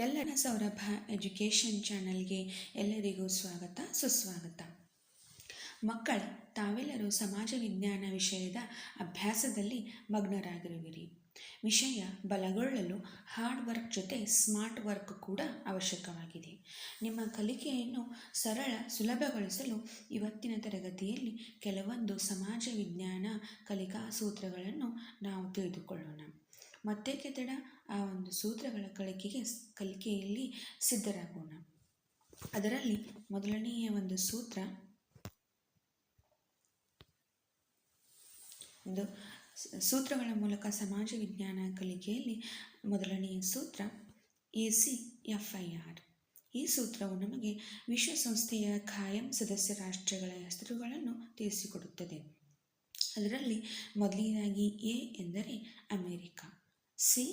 ಎಲ್ಲರ ಸೌರಭ ಎಜುಕೇಷನ್ ಚಾನಲ್ಗೆ ಎಲ್ಲರಿಗೂ ಸ್ವಾಗತ, ಸುಸ್ವಾಗತ. ಮಕ್ಕಳ, ತಾವೆಲ್ಲರೂ ಸಮಾಜ ವಿಜ್ಞಾನ ವಿಷಯದ ಅಭ್ಯಾಸದಲ್ಲಿ ಮಗ್ನರಾಗಿರುವಿರಿ. ವಿಷಯ ಬಲಗೊಳ್ಳಲು ಹಾರ್ಡ್ ವರ್ಕ್ ಜೊತೆ ಸ್ಮಾರ್ಟ್ ವರ್ಕ್ ಕೂಡ ಅವಶ್ಯಕವಾಗಿದೆ. ನಿಮ್ಮ ಕಲಿಕೆಯನ್ನು ಸರಳ, ಸುಲಭಗೊಳಿಸಲು ಇವತ್ತಿನ ತರಗತಿಯಲ್ಲಿ ಕೆಲವೊಂದು ಸಮಾಜ ವಿಜ್ಞಾನ ಕಲಿಕಾ ಸೂತ್ರಗಳನ್ನು ನಾವು ತಿಳಿದುಕೊಳ್ಳೋಣ. ಮತ್ತೆ ತಡ? ಆ ಒಂದು ಸೂತ್ರಗಳ ಕಲಿಕೆಗೆ ಕಲಿಕೆಯಲ್ಲಿ ಸಿದ್ಧರಾಗೋಣ. ಅದರಲ್ಲಿ ಮೊದಲನೆಯ ಒಂದು ಸೂತ್ರ ಒಂದು ಸೂತ್ರಗಳ ಮೂಲಕ ಸಮಾಜ ವಿಜ್ಞಾನ ಕಲಿಕೆಯಲ್ಲಿ ಮೊದಲನೆಯ ಸೂತ್ರ A C F I R. ಈ ಸೂತ್ರವು ನಮಗೆ ವಿಶ್ವಸಂಸ್ಥೆಯ ಖಾಯಂ ಸದಸ್ಯ ರಾಷ್ಟ್ರಗಳ ಹೆಸರುಗಳನ್ನು ತಿಳಿಸಿಕೊಡುತ್ತದೆ. ಅದರಲ್ಲಿ ಮೊದಲನೇದಾಗಿ ಎ ಎಂದರೆ America. C,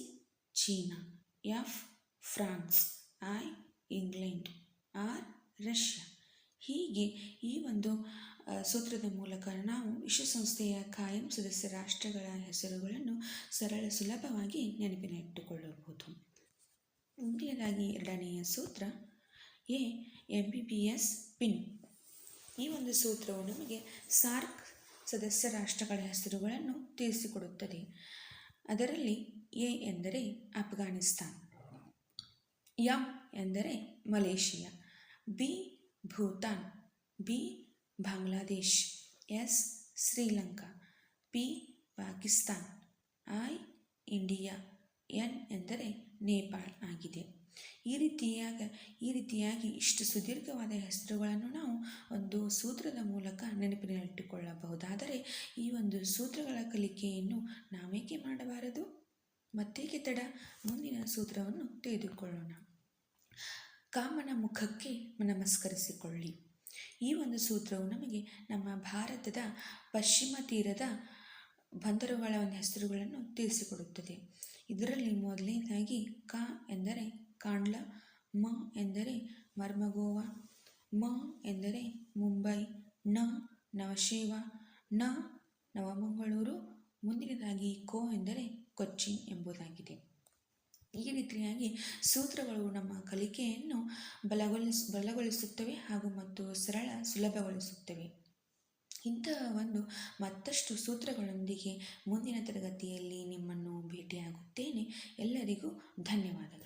China, F, France, I, England, R, Russia. ಹೀಗೆ ಈ ಒಂದು ಸೂತ್ರದ ಮೂಲಕ ನಾವು ವಿಶ್ವಸಂಸ್ಥೆಯ ಕಾಯಂ ಸದಸ್ಯ ರಾಷ್ಟ್ರಗಳ ಹೆಸರುಗಳನ್ನು ಸರಳ ಸುಲಭವಾಗಿ ನೆನಪಿನಿಟ್ಟುಕೊಳ್ಳಬಹುದು ಮುಂದಿನದಾಗಿ ಎರಡನೆಯ ಸೂತ್ರ, A M B B S pin. ಈ ಒಂದು ಸೂತ್ರವು ನಮಗೆ ಸಾರ್ಕ್ ಸದಸ್ಯ ರಾಷ್ಟ್ರಗಳ ಹೆಸರುಗಳನ್ನು ತಿಳಿಸಿಕೊಡುತ್ತದೆ. ಅದರಲ್ಲಿ ಎ ಎಂದರೆ ಅಫ್ಘಾನಿಸ್ತಾನ್ ಎಂ ಎಂದರೆ Malaysia, B Bhutan, B Bangladesh, S Sri Lanka, P Pakistan, I India, N ಎಂದರೆ ನೇಪಾಳ್ ಆಗಿದೆ. ಈ ರೀತಿಯಾಗ, ಈ ರೀತಿಯಾಗಿ ಇಷ್ಟು ಸುದೀರ್ಘವಾದ ಹೆಸರುಗಳನ್ನು ನಾವು ಒಂದು ಸೂತ್ರದ ಮೂಲಕ ನೆನಪಿನಲ್ಲಿಟ್ಟುಕೊಳ್ಳಬಹುದಾದರೆ, ಈ ಒಂದು ಸೂತ್ರಗಳ ಕಲಿಕೆಯನ್ನು ನಾವೇಕೆ ಮಾಡಬಾರದು? ಮತ್ತೇಕೆ ತಡ? ಮುಂದಿನ ಸೂತ್ರವನ್ನು ತೆಗೆದುಕೊಳ್ಳೋಣ ಕಾಮನ ಮುಖಕ್ಕೆ ನಮಸ್ಕರಿಸಿಕೊಳ್ಳಿ. ಈ ಒಂದು ಸೂತ್ರವು ನಮಗೆ ನಮ್ಮ ಭಾರತದ ಪಶ್ಚಿಮ ತೀರದ ಬಂದರುಗಳ ಒಂದು ಹೆಸರುಗಳನ್ನು ತಿಳಿಸಿಕೊಡುತ್ತದೆ. ಇದರಲ್ಲಿ ಮೊದಲನೇದಾಗಿ ಕ ಎಂದರೆ ಕಾಂಡ್ಲ ಮ ಎಂದರೆ ಮರ್ಮಗೋವಾ. ಮ ಎಂದರೆ ಮುಂಬೈ. ನ ನವಶೇವ. ನ ನವಮಂಗಳೂರು. ಮುಂದಿನದಾಗಿ ಕೋ ಎಂದರೆ ಕೊಚ್ಚಿನ್ ಎಂಬುದಾಗಿದೆ. ಈ ರೀತಿಯಾಗಿ ಸೂತ್ರಗಳು ನಮ್ಮ ಕಲಿಕೆಯನ್ನು ಬಲಗೊಳಿಸ್, ಬಲಗೊಳಿಸುತ್ತವೆ ಹಾಗೂ ಮತ್ತು ಸರಳ ಸುಲಭಗೊಳಿಸುತ್ತವೆ. ಇಂತಹ ಒಂದು ಮತ್ತಷ್ಟು ಸೂತ್ರಗಳೊಂದಿಗೆ ಮುಂದಿನ ತರಗತಿಯಲ್ಲಿ ನಿಮ್ಮನ್ನು ಭೇಟಿಯಾಗುತ್ತೇನೆ. ಎಲ್ಲರಿಗೂ ಧನ್ಯವಾದಗಳು